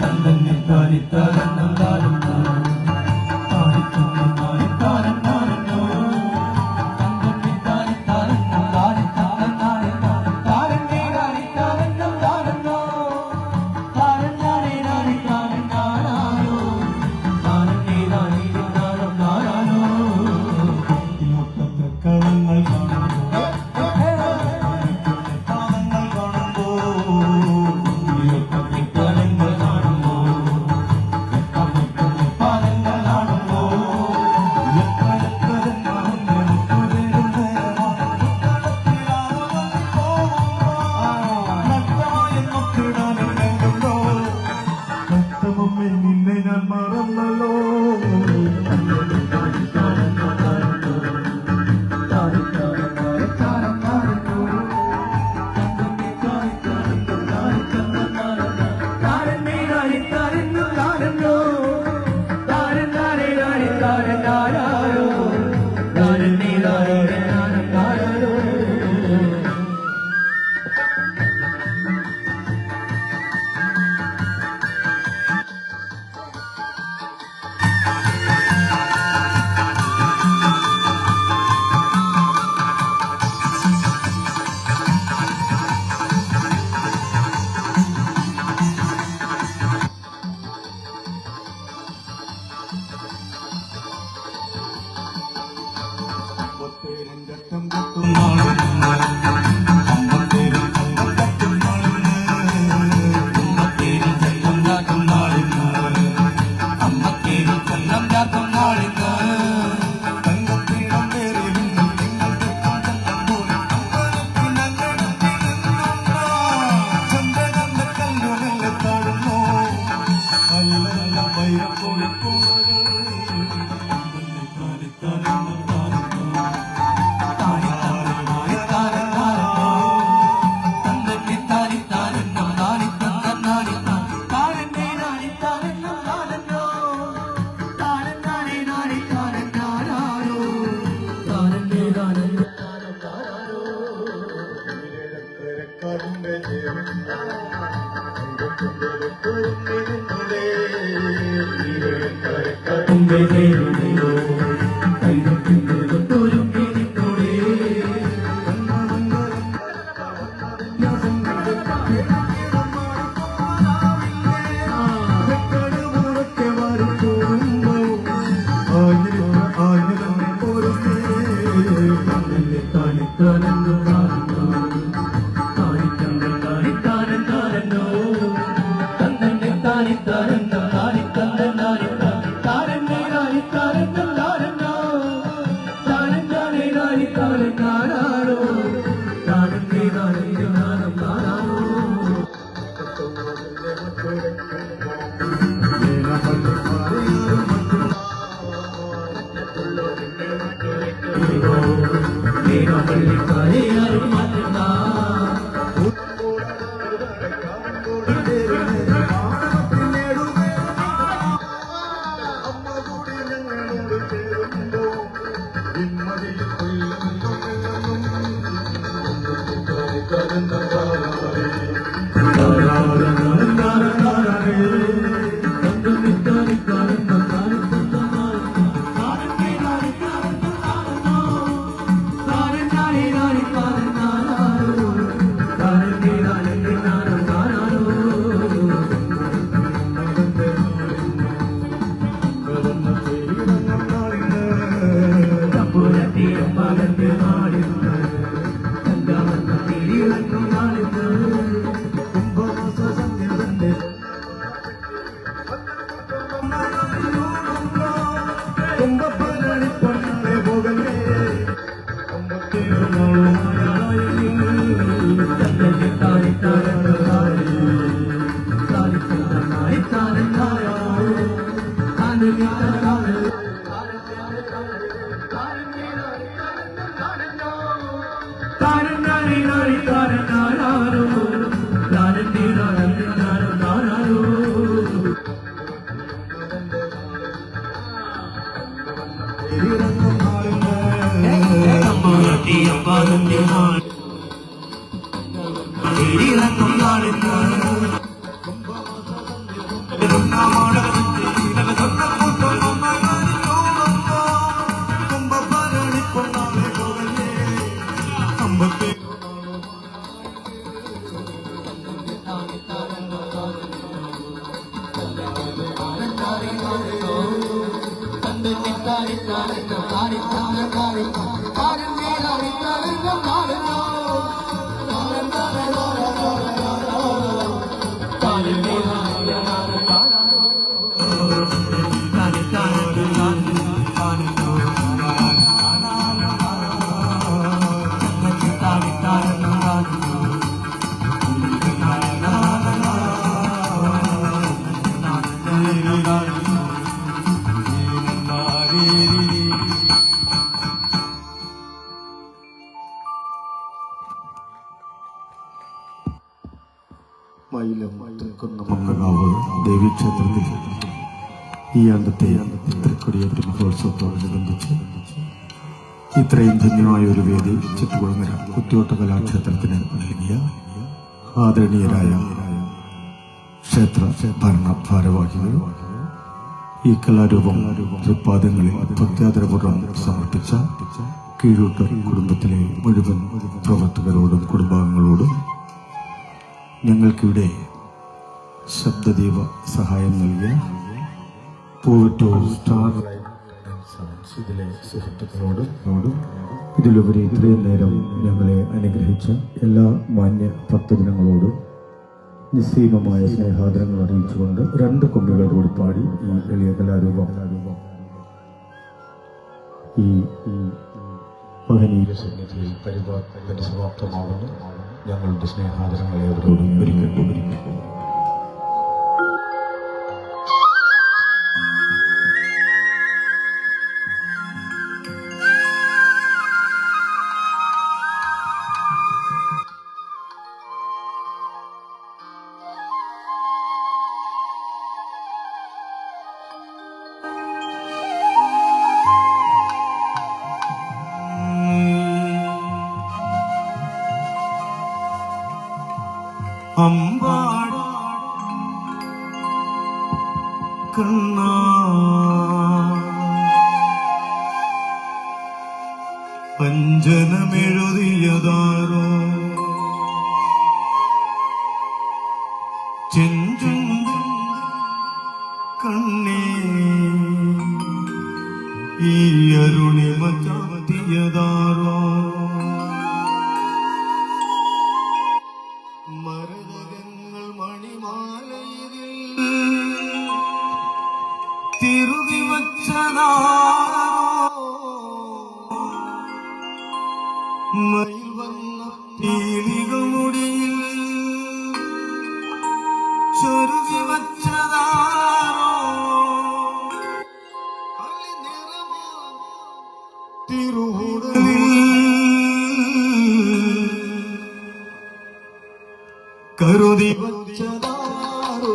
തന്നിൽ പാലിത്താലും but they ഈ ആണ്ടത്തെ തൃക്കൊടിയേറ്റ് മഹോത്സവത്തോടനുബന്ധിച്ച് ഇത്രയും ധന്യമായ ഒരു വേദി ചുറ്റുകുളങ്ങര കുത്തിയോട്ട കലാക്ഷേത്രത്തിന് നൽകിയ ആദരണീയരായ ക്ഷേത്ര ഭരണ ഭാരവാഹികൾ ഈ കലാരൂപം തൃപ്പാദങ്ങളിൽ ഭക്ത്യാദരപൂർവം സമർപ്പിച്ച കീഴൂട്ടർ കുടുംബത്തിലെ മുഴുവൻ പ്രവർത്തകരോടും കുടുംബാംഗങ്ങളോടും ഞങ്ങൾക്കിവിടെ ശബ്ദദീപ സഹായം നൽകിയ പൂവറ്റൂർ സ്റ്റാർ. ഇതിലെ സുഹൃത്തുക്കളോടും ഇതിലുപരി ഇത്രയും നേരം ഞങ്ങളെ അനുഗ്രഹിച്ച എല്ലാ മാന്യ ഭക്തജനങ്ങളോടും നിസ്സീമമായ സ്നേഹാദരങ്ങൾ അറിയിച്ചുകൊണ്ട് രണ്ട് കൊമ്പികൾ കൂടി പാടി ഈ എളിയ കലാരൂപം. ഈ മഹനീയ സന്നിധിയിൽ പരിപാ പരിസമാപ്തമാകുന്നു ഞങ്ങളുടെ സ്നേഹാദരങ്ങളെ അവരോട് ഒരിക്കൽ ഒരിക്കൽ കണ്ണ പഞ്ചനമെഴുതിയതാരോ? ചെഞ്ചും കണ്ണേ ഈ അരുണിമ ചാത്തിയതാരോ മരതകങ്ങൾ മണിമാലയിൽ തിരുതി മയിൽ വന്ന പീലികൾ മുടിയിൽ ചൊരുതി വച്ചതാരോ കരുതി വച്ചതാരോ?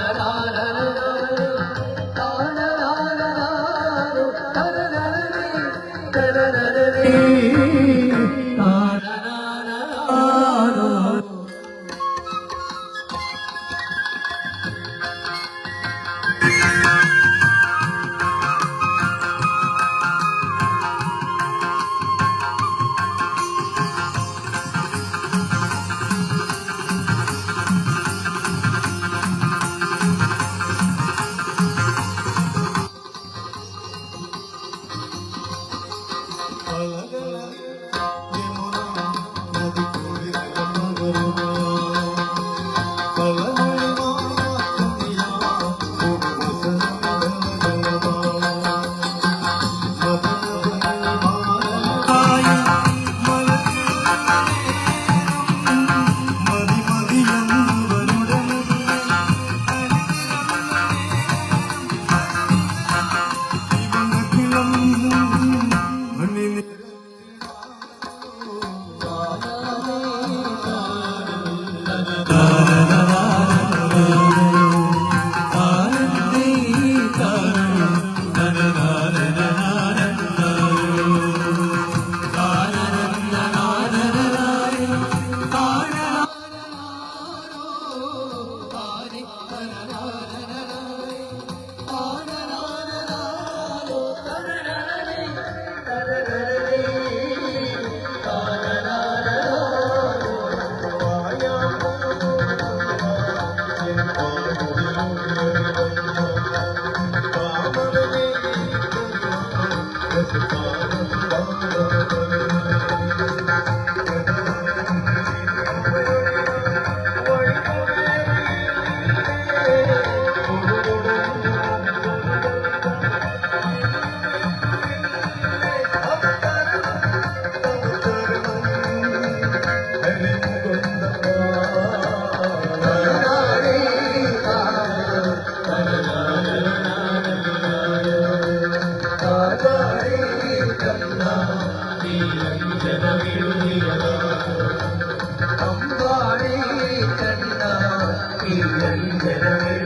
Da da. Thank you.